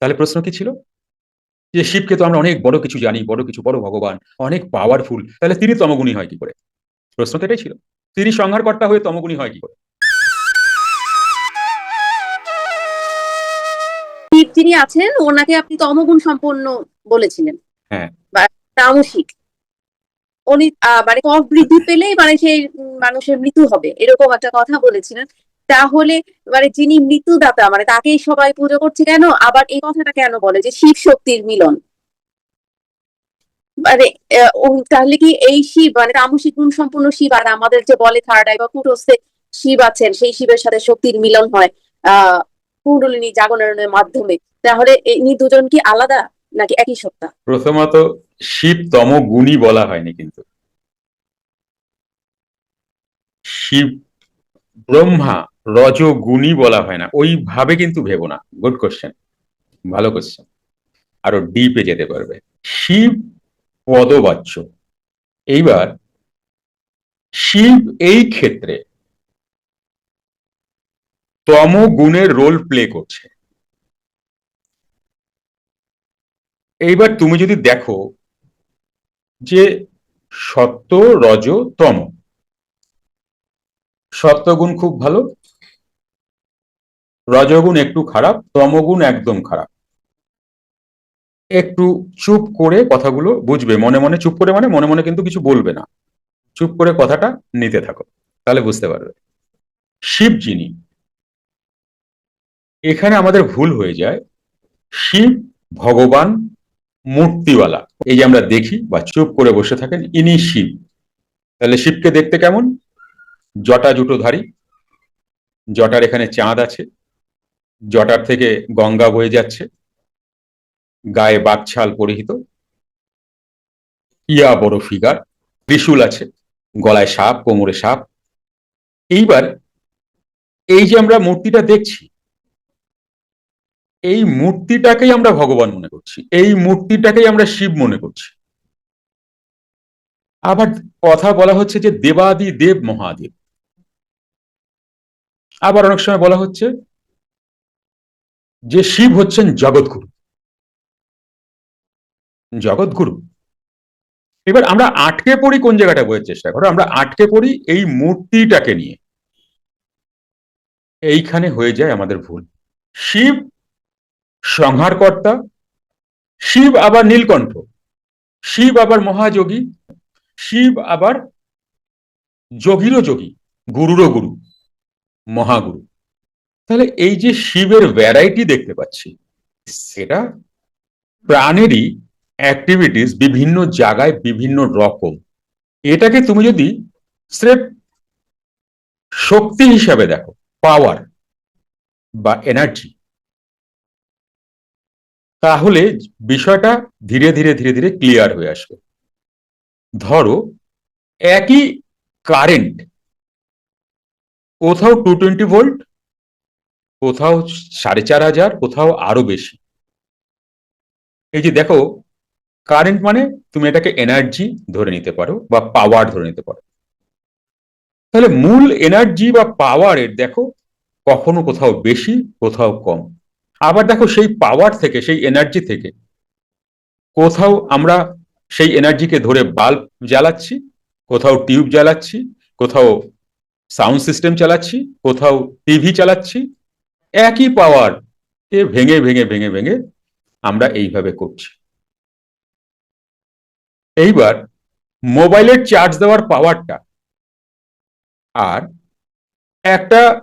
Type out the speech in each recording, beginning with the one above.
তাহলে প্রশ্ন কি ছিল? যে শিবকে তো আমরা অনেক বড় কিছু জানি বড় কিছু বড় ভগবান অনেক পাওয়ারফুল তাহলে তিনি তমগুণী হয় কি করে? প্রশ্ন তো এটাই ছিল। তিনি সংহারকর্তা হয়ে তমগুণী হয় কি করে? শিব যিনি আছেন ওনাকে আপনি তমগুণ সম্পন্ন বলেছিলেন। হ্যাঁ। তামসিক। উনি মানে কফ বৃদ্ধি পেলেই মানে সেই মানুষের মৃত্যু হবে এরকম একটা কথা বলেছিলেন। তাহলে মানে যিনি মৃত্যুদাতা মানে তাকেই সবাই পুজো করছে কেন? আবার এই কথাটা কেন বলে যে শিব শক্তির মিলন? মানে তাহলে কি এই শিব মানে তামসিক গুণ সম্পূর্ণ শিব? আর আমাদের যে বলে থার্ড আই বা কুটস্থে শিব আছেন, সেই শিবের সাথে শক্তির মিলন হয়, আহ, কুণ্ডলিনী জাগরণের মাধ্যমে। তাহলে ইনি দুজন কি আলাদা নাকি একই সত্তা? প্রথমত শিব তমগুণী বলা হয়নি কিন্তু। শিব ব্রহ্মা রজগুণী বলা হয় না। ওইভাবে কিন্তু ভেবো না। গুড কোশ্চেন ভালো কোশ্চেন আরও ডিপে যেতে পারবে। শিব পদবাচ্য এইবার শিব এই ক্ষেত্রে তম গুণের রোল প্লে করছে। এইবার তুমি যদি দেখো যে সত্য, রজ, তম। সত্যগুণ খুব ভালো। রজগুণ একটু খারাপ, তমগুণ একদম খারাপ। একটু চুপ করে কথাগুলো বুঝবে, মনে মনে চুপ করে মানে মনে মনে কিন্তু কিছু বলবে না। চুপ করে কথাটা নিতে থাকো, তাহলে বুঝতে পারবে। শিব যিনি এখানে আমাদের ভুল হয়ে যায়। শিব ভগবান মূর্তিওয়ালা, এই যে আমরা দেখি বা চুপ করে বসে থাকেন, ইনি শিব। তাহলে শিবকে দেখতে কেমন? জটা জুটোধারী, জটার এখানে চাঁদ আছে। জটার থেকে গঙ্গা বয়ে যাচ্ছে। গায়ে বাকছাল পরিহিত। ইয়া বড় ফিগার, ত্রিশুল আছে, গলায় সাপ, কোমরে সাপ। এইবার এই যে আমরা মূর্তিটা দেখছি, এই মূর্তিটাকেই আমরা ভগবান মনে করছি, এই মূর্তিটাকেই আমরা শিব মনে করছি। আবার কথা বলা হচ্ছে যে দেবাদি দেব মহাদেব। আবার অনেক সময় বলা হচ্ছে যে শিব হচ্ছেন জগৎগুরু। জগৎগুরু। এবার আমরা আটকে পড়ি কোন জায়গাটা বইয়ের চেষ্টা করো? আমরা আটকে পড়ি এই মূর্তিটাকে নিয়ে। এইখানে হয়ে যায় আমাদের ভুল। শিব সংহারকর্তা, শিব আবার নীলকণ্ঠ, শিব আবার মহাযোগী, শিব আবার যোগীরও যোগী, গুরুরও গুরু, মহাগুরু। তাহলে এই যে শিবের ভ্যারাইটি দেখতে পাচ্ছি, সেটা প্রাণেরই অ্যাক্টিভিটিস বিভিন্ন জায়গায় বিভিন্ন রকম। এটাকে তুমি যদি স্রেফ শক্তি হিসাবে দেখো পাওয়ার বা এনার্জি তাহলে বিষয়টা ধীরে ধীরে ধীরে ধীরে ক্লিয়ার হয়ে আসবে। ধরো, একই কারেন্ট কোথাও টু টোয়েন্টি ভোল্ট কোথাও সাড়ে চার হাজার, কোথাও আরও বেশি। এই যে দেখো কারেন্ট মানে তুমি এটাকে এনার্জি ধরে নিতে পারো বা পাওয়ার ধরে নিতে পারো। তাহলে মূল এনার্জি বা পাওয়ারের দেখো, কখনো কোথাও বেশি, কোথাও কম। আবার দেখো সেই পাওয়ার থেকে, সেই এনার্জি থেকে, কোথাও আমরা সেই এনার্জিকে ধরে বাল্ব জ্বালাচ্ছি, কোথাও টিউব জ্বালাচ্ছি, কোথাও সাউন্ড সিস্টেম চালাচ্ছি, কোথাও টিভি চালাচ্ছি একই পাওয়ার কে ভেঙে ভেঙে ভেঙে ভেঙে আমরা এইভাবে করছি। এইবার মোবাইলের চার্জ দেওয়ার পাওয়ারটা আর একটা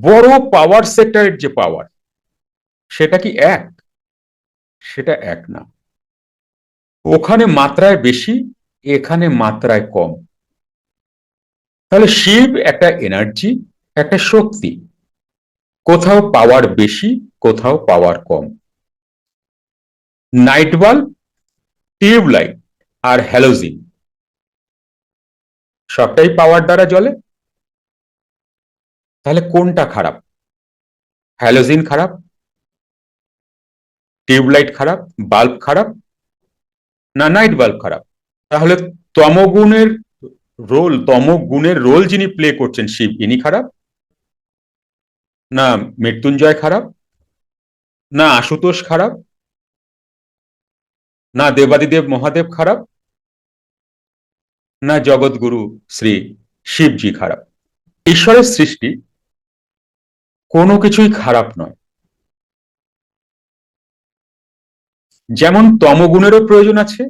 বড় পাওয়ার সেক্টরের যে পাওয়ার সেটা কি এক? সেটা এক না। ওখানে মাত্রায় বেশি, এখানে মাত্রায় কম। তাহলে শিব একটা এনার্জি একটা শক্তি কোথাও পাওয়ার বেশি, কোথাও পাওয়ার কম। নাইট বাল্ব টিউব লাইট আর হ্যালোজিন সবটাই পাওয়ার দ্বারা জ্বলে। তাহলে কোনটা খারাপ? হ্যালোজিন খারাপ টিউবলাইট খারাপ বাল্ব খারাপ না নাইট বাল্ব খারাপ? তাহলে তমগুণের রোল তমগুণের রোল যিনি প্লে করছেন শিব, ইনি খারাপ? না মৃত্যুঞ্জয় খারাপ? না আশুতোষ খারাপ? না দেবাদিদেব মহাদেব খারাপ? না জগৎগুরু শ্রী শিবজি খারাপ? ঈশ্বরের সৃষ্টি কোনো কিছুই খারাপ নয়। যেমন তমগুণেরও প্রয়োজন আছে,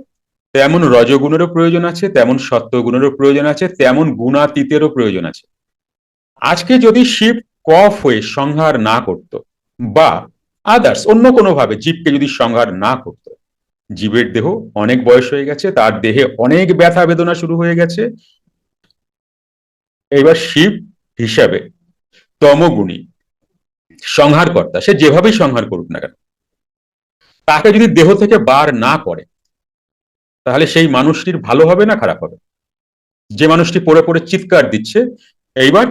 তেমন রজগুণেরও প্রয়োজন আছে, তেমন সত্যগুণেরও প্রয়োজন আছে, তেমন গুণাতীতেরও প্রয়োজন আছে। আজকে যদি শিব কফ হয়ে সংহার না করত বা আদার্স অন্য কোনো ভাবে জীবকে যদি সংহার না করত। জীবের দেহ অনেক বয়স হয়ে গেছে, তার দেহে অনেক ব্যথা বেদনা শুরু হয়ে গেছে। এবার শিব হিসাবে তমগুণী, সংহারকর্তা, সে যেভাবেই সংহার করুক না কেন, তাকে যদি দেহ থেকে বার না করে, তাহলে সেই মানুষটির ভালো হবে না খারাপ হবে? যে মানুষটি পড়ে পড়ে চিৎকার দিচ্ছে, এইবার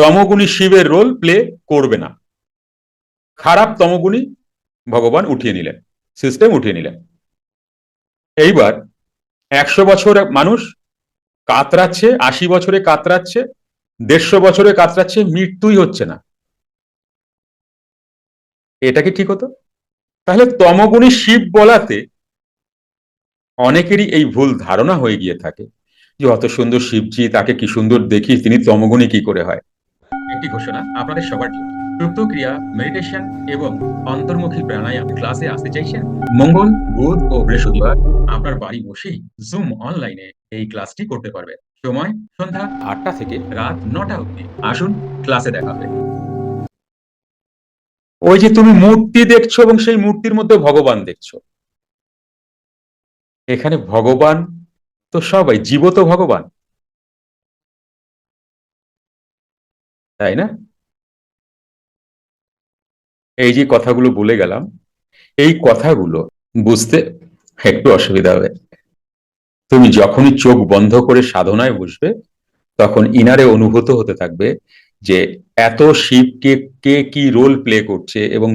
তমগুণী শিবের রোল প্লে করবে না। খারাপ তমগুণী ভগবান উঠিয়ে নিলেন সিস্টেম উঠিয়ে নিলেন। এইবার একশো বছর মানুষ কাতরাচ্ছে, আশি বছরে কাতরাচ্ছে, দেড়শো বছরে কাতরাচ্ছে, মৃত্যুই হচ্ছে না। এটা কি ঠিক হতো? তাহলে তমগুণী শিব বলাতে অনেকেরই এই ভুল ধারণা হয়ে গিয়ে থাকে যে, অত সুন্দর শিবজি, তাকে কি সুন্দর দেখি তিনি তমগুণী কি করে হয়? একটি ঘোষণা আপনাদের সবার জন্য। সুপ্ত ক্রিয়া মেডিটেশন এবং অন্তর্মুখী প্রাণায়াম ক্লাসে আসতে চাইছেন? মঙ্গল, বুধ ও বৃহস্পতিবার আপনার বাড়ি বসেই জুম অনলাইনে এই ক্লাসটি করতে পারবেন। সময় সন্ধ্যা আটটা থেকে রাত নটা অবধি। আসুন ক্লাসে দেখা হবে। ওই যে তুমি মূর্তি দেখছ এবং সেই মূর্তির মধ্যে ভগবান দেখছ। এখানে ভগবান তো সবাই, জীবত ভগবান। তাই না? এই যে কথাগুলো বলে গেলাম, এই কথাগুলো বুঝতে একটু অসুবিধা হবে। তুমি যখনই চোখ বন্ধ করে সাধনায় বসবে, তখন ইনারে অনুভূত হতে থাকবে যে এত শিবকে কে, কি রোল প্লে করছে এবং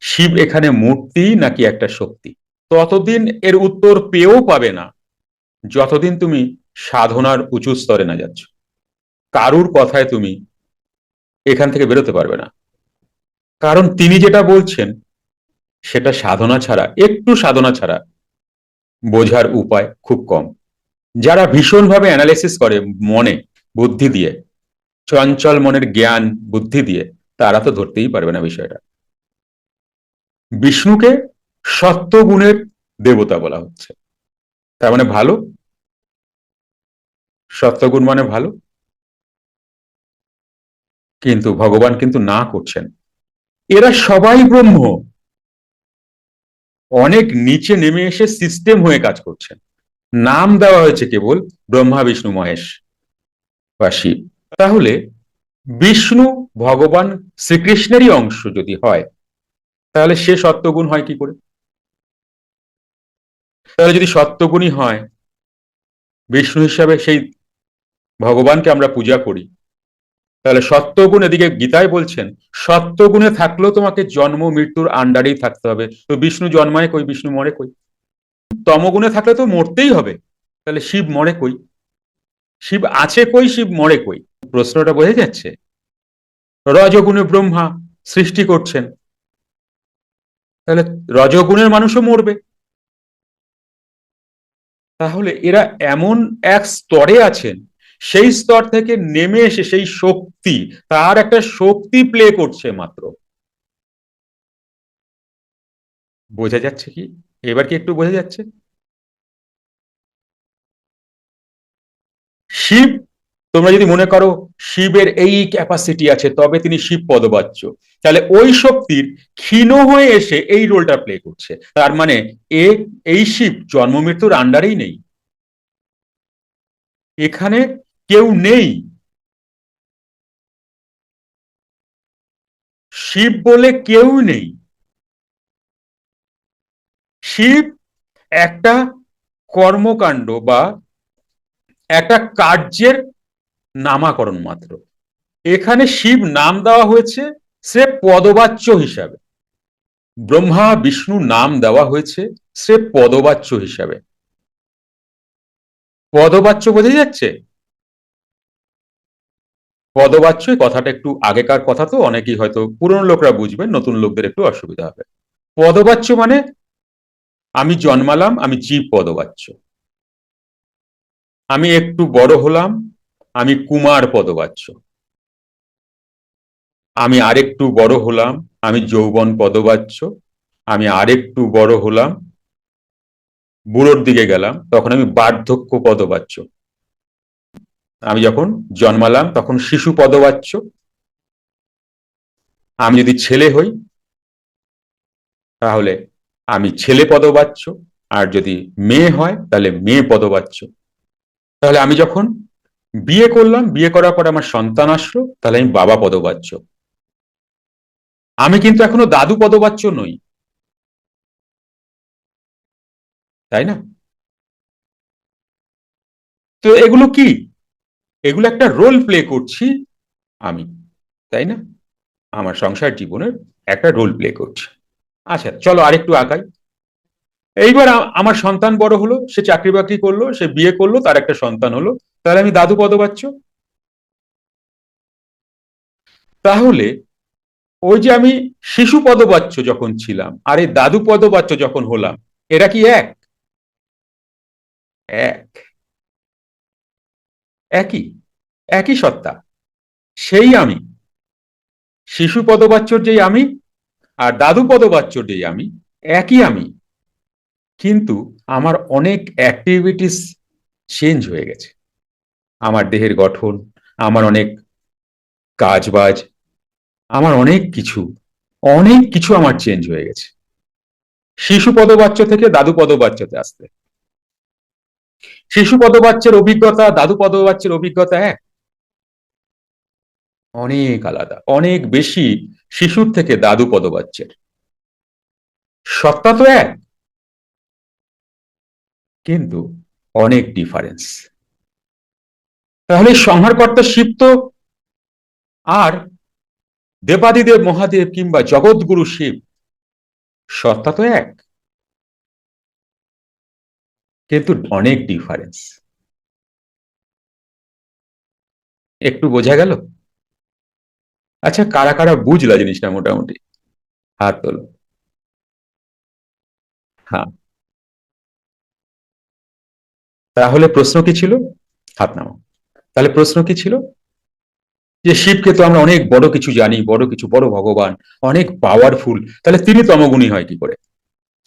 শিব এখানে মূর্তি নাকি একটা শক্তি? ততদিন এর উত্তর পেয়েও পাবে না যতদিন তুমি সাধনার উঁচু স্তরে না যাচ্ছ। কারুর কথায় তুমি এখান থেকে বেরোতে পারবে না। কারণ তিনি যেটা বলছেন, সেটা সাধনা ছাড়া, একটু সাধনা ছাড়া বোঝার উপায় খুব কম। যারা ভীষণভাবে অ্যানালাইসিস করে মনে, বুদ্ধি দিয়ে, চঞ্চল মনের জ্ঞান, বুদ্ধি দিয়ে, তারা তো ধরতেই পারবে না বিষয়টা। বিষ্ণুকে সত্যগুণের দেবতা বলা হচ্ছে। তার মানে ভালো? সত্যগুণ মানে ভালো? কিন্তু ভগবান কিন্তু না করছেন। এরা সবাই ব্রহ্ম। অনেক নিচে নেমে এসে সিস্টেম হয়ে কাজ করছেন। নাম দেওয়া হয়েছে কেবল ব্রহ্মা, বিষ্ণু, মহেশ বা শিব। তাহলে বিষ্ণু ভগবান শ্রীকৃষ্ণেরই অংশ যদি হয়, তাহলে সে সত্যগুণ হয় কি করে? তাহলে যদি সত্যগুণই হয়, বিষ্ণু হিসাবে সেই ভগবানকে আমরা পূজা করি তাহলে সত্যগুণ এদিকে গীতায় বলছেন, সত্যগুণে থাকলেও তোমাকে জন্ম, মৃত্যুর আন্ডারেই থাকতে হবে। তো বিষ্ণু জন্মায় কই, বিষ্ণু মরে কই? তমগুণে থাকলে তো মরতেই হবে। তাহলে শিব মরে কই? শিব আছে কই, শিব মরে কই? প্রশ্নটা বোঝা যাচ্ছে? রজগুণে ব্রহ্মা সৃষ্টি করছেন। তাহলে রজগুণের মানুষও মরবে। তাহলে এরা এমন এক স্তরে আছেন সেই স্তর থেকে নেমে এসে সেই শক্তি, তার একটা শক্তি প্লে করছে মাত্র। বোঝা যাচ্ছে কি? এবার কি একটু বোঝা যাচ্ছে? শিব, তোমরা যদি মনে করো শিবের এই ক্যাপাসিটি আছে, তবে তিনি শিব পদবাচ্য। তাহলে ওই শক্তির ক্ষীণ হয়ে এসে এই রোলটা প্লে করছে। তার মানে এ, এই শিব জন্ম মৃত্যুর আন্ডারেই নেই। এখানে কেউ নেই। শিব বলে কেউ নেই। শিব একটা কর্মকাণ্ড বা একটা কার্যের নামাকরণ মাত্র। এখানে শিব নাম দেওয়া হয়েছে, সে পদবাচ্য হিসাবে। ব্রহ্মা, বিষ্ণু নাম দেওয়া হয়েছে, সে পদবাচ্য হিসাবে। পদবাচ্য বোঝা যাচ্ছে? পদবাচ্য কথাটা একটু আগেকার কথা তো, অনেকেই হয়তো পুরনো লোকরা বুঝবেন, নতুন লোকদের একটু অসুবিধা হবে। পদবাচ্য মানে আমি জন্মালাম, আমি জীব পদবাচ্য। আমি একটু বড় হলাম, আমি কুমার পদবাচ্য। আমি আরেকটু বড় হলাম, আমি যৌবন পদবাচ্য। আমি আরেকটু বড় হলাম, বুড়োর দিকে গেলাম, তখন আমি বার্ধক্য পদবাচ্য। আমি যখন জন্মালাম, তখন শিশু পদবাচ্য। আমি যদি ছেলে হই, তাহলে আমি ছেলে পদবাচ্য। আর যদি মেয়ে হয়, তাহলে মেয়ে পদবাচ্য। তাহলে আমি যখন বিয়ে করলাম, বিয়ে করার পর আমার সন্তান আসলো, তাহলে আমি বাবা পদবাচ্য। আমি কিন্তু এখনও দাদু পদবাচ্য নই। তাই না? তো এগুলো কি? এগুলো একটা রোল প্লে করছি আমি, তাই না? আমার সংসার জীবনের একটা রোল প্লে করছি। আচ্ছা চলো আরেকটু আগাই। এইবার আমার সন্তান বড় হলো, সে চাকরি বাকরি করল, সে বিয়ে করল, তার একটা সন্তান হলো। তাহলে আমি দাদু পদবাচ্য? তাহলে ওই যে আমি শিশু পদবাচ্য যখন ছিলাম, আর এই দাদু পদবাচ্য যখন হলাম, এরা কি এক? এক। একই একই সত্তা। সেই আমি। শিশু পদবাচ্যর যেই আমি আর দাদু পদবাচ্যর যেই আমি, একই আমি। কিন্তু আমার অনেক অ্যাক্টিভিটিস চেঞ্জ হয়ে গেছে। আমার দেহের গঠন, আমার অনেক কাজবাজ, আমার অনেক কিছু অনেক কিছু আমার চেঞ্জ হয়ে গেছে। শিশু পদবাচ্য থেকে দাদু পদবাচ্যতে আসতে। শিশু পদবাচ্যের অভিজ্ঞতা, দাদু পদবাচ্যের অভিজ্ঞতা এক অনেক আলাদা, অনেক বেশি শিশুর থেকে দাদু পদবাচ্যের। সত্তা তো এক, কিন্তু অনেক ডিফারেন্স তাহলে সংহারকর্তা শিব তো আর দেবাদিদেব মহাদেব কিংবা জগৎগুরু শিব, সত্তা তো এক। কিন্তু অনেক ডিফারেন্স একটু বোঝা গেল? আচ্ছা কারা কারা বুঝলা জিনিসটা মোটামুটি? হাত তোলো। হ্যাঁ। তাহলে প্রশ্ন কি ছিল? হাত নামো তাহলে প্রশ্ন কি ছিল? যে শিবকে তো আমরা অনেক বড় কিছু জানি, বড় কিছু, বড় ভগবান, অনেক পাওয়ারফুল তাহলে তিনি তমগুণী হয় কি করে?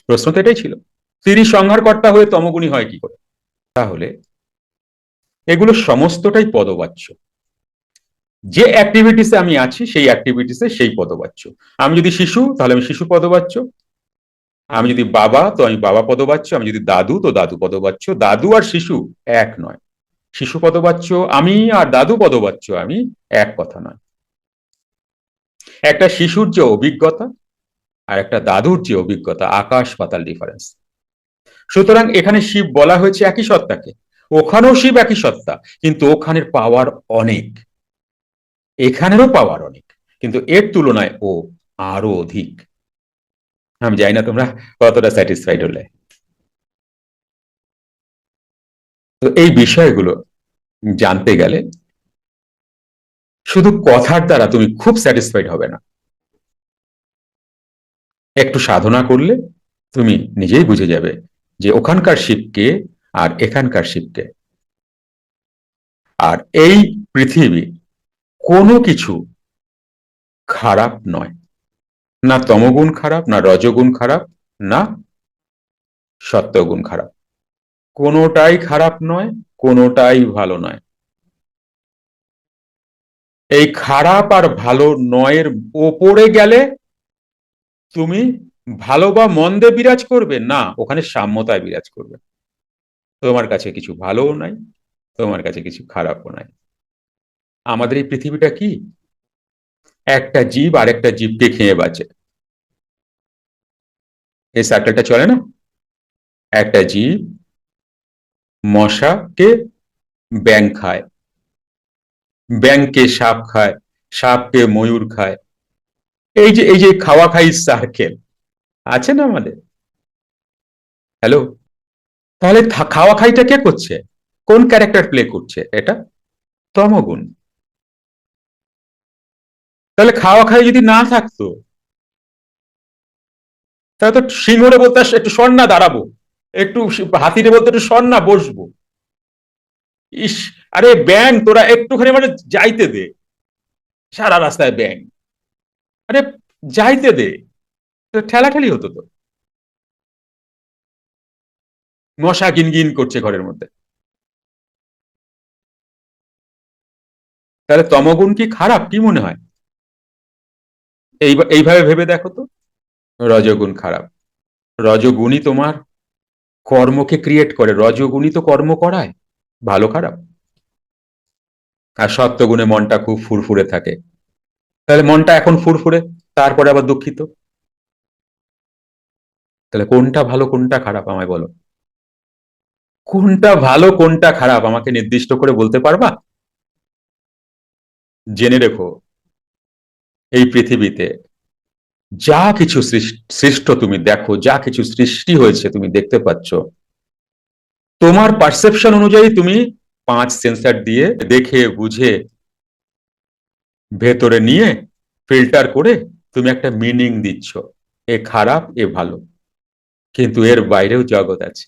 প্রশ্ন তো এটাই ছিল। তিনি সংহারকর্তা হয়ে তমগুণী হয় কি করে? তাহলে এগুলো সমস্তটাই পদবাচ্য। যে অ্যাক্টিভিটিসে আমি আছি, সেই অ্যাক্টিভিটিসে সেই পদবাচ্য। আমি যদি শিশু, তাহলে আমি শিশু পদবাচ্য। আমি যদি বাবা, তো আমি বাবা পদবাচ্য। আমি যদি দাদু, তো দাদু পদবাচ্য। দাদু আর শিশু এক নয়। শিশু পদবাচ্য আমি আর দাদু পদবাচ্য আমি এক কথা নয়। একটা শিশুর যে অভিজ্ঞতা আর একটা দাদুর যে অভিজ্ঞতা, আকাশ পাতাল ডিফারেন্স সুতরাং এখানে শিব বলা হয়েছে একই সত্তাকে। ওখানেও শিব একই সত্তা, কিন্তু ওখানের পাওয়ার অনেক। এখানেরও পাওয়ার অনেক, কিন্তু এর তুলনায় ও আরও অধিক। আমি জানি না তোমরা কতটা স্যাটিসফাইড হলে। তো এই বিষয়গুলো জানতে গেলে শুধু কথার দ্বারা তুমি খুব স্যাটিসফাইড হবে না। একটু সাধনা করলে তুমি নিজেই বুঝে যাবে যে ওখানকার শিবকে আর এখানকার শিবকে। আর এই পৃথিবী কোনো কিছু খারাপ নয়। না তমগুণ খারাপ, না রজগুণ খারাপ, না সত্যগুণ খারাপ। কোনোটাই খারাপ নয়, কোনোটাই ভালো নয়। এই খারাপ আর ভালো নয়ের ওপরে গেলে তুমি ভালো বা মন্দে বিরাজ করবে? না, ওখানে সাম্যতায় বিরাজ করবে। তোমার কাছে কিছু ভালোও নাই, তোমার কাছে কিছু খারাপও নাই। আমাদের এই পৃথিবীটা কি? একটা জীব আর একটা জীবকে খেয়ে বাঁচে। এই সার্কেলটা চলে না? একটা জীব মশাকে ব্যাং খায়। ব্যাংকে সাপ খায়, সাপকে ময়ূর খায়। এই যে এই যে খাওয়া খাই সার্কেল আছে না আমাদের? হ্যালো তাহলে খাওয়া খাইটা কে করছে? কোন ক্যারেক্টার প্লে করছে? এটা? তমগুণ। তাহলে খাওয়া খাই যদি না থাকতো? তাহলে তো সিংহরে বলতে একটু সর না দাঁড়াবো। একটু হাতিরে বলতে একটু সর না বসবো। ইস, আরে ব্যাং, তোরা একটুখানি মানে যাইতে দে। সারা রাস্তায় ব্যাং। আরে যাইতে দে। ঠেলাঠেলি হতো তো। মশা গিনগিন করছে ঘরের মধ্যে। তাহলে তমগুণ কি খারাপ? কি মনে হয়? এই এইভাবে ভেবে দেখো তো। রজগুণ খারাপ। রজগুণই তোমার কর্মকে ক্রিয়েট করে। রজগুণই তো কর্ম করায়। ভালো খারাপ। আর সত্যগুণে মনটা খুব ফুরফুরে থাকে। তাহলে মনটা এখন ফুরফুরে, তারপরে আবার দুঃখিত। তাহলে কোনটা ভালো, কোনটা খারাপ আমায় বলো? কোনটা ভালো, কোনটা খারাপ আমাকে নির্দিষ্ট করে বলতে পারবা? জেনে রেখো, এই পৃথিবীতে যা কিছু সৃষ্ট তুমি দেখো, যা কিছু সৃষ্টি হয়েছে তুমি দেখতে পাচ্ছ, তোমার পারসেপশন অনুযায়ী তুমি পাঁচ সেন্সার দিয়ে দেখে, বুঝে, ভেতরে নিয়ে ফিল্টার করে তুমি একটা মিনিং দিচ্ছ, এ খারাপ, এ ভালো। কিন্তু এর বাইরেও জগৎ আছে,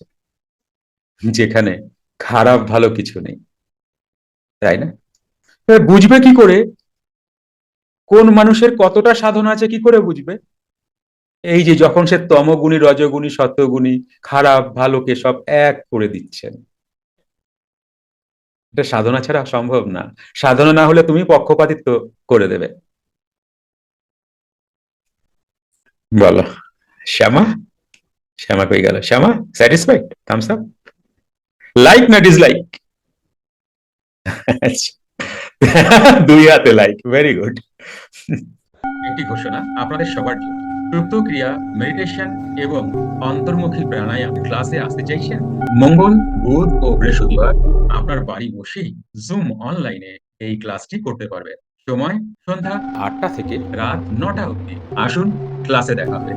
যেখানে খারাপ ভালো কিছু নেই, তাই না? বুঝবে কি করে? কোন মানুষের কতটা সাধন আছে কি করে বুঝবে? এই যে যখন সে তমগুণী, রজগুণী, সত্যগুণী, খারাপ, ভালোকে সব এক করে দিচ্ছেন। এটা সাধনা ছাড়া সম্ভব না। সাধনা না হলে তুমি পক্ষপাতিত্ব করে দেবে। বলো, শ্যামা? শ্যামা পেয়ে গেল Shyama satisfied thumbs up like না ডিসলাইক দুই হাতে লাইক ভেরি গুড একটি ঘোষণা আপনাদের সবার জন্য। সুপ্ত ক্রিয়া মেডিটেশন এবং অন্তর্মুখী প্রাণায়াম ক্লাসে আসতে চাইছেন? মঙ্গল বুধ ও বৃহস্পতিবার আপনার বাড়ি বসেই জুম অনলাইনে এই ক্লাসটি করতে পারবেন। সময় সন্ধ্যা আটটা থেকে রাত নটা অবধি। আসুন ক্লাসে দেখা হবে।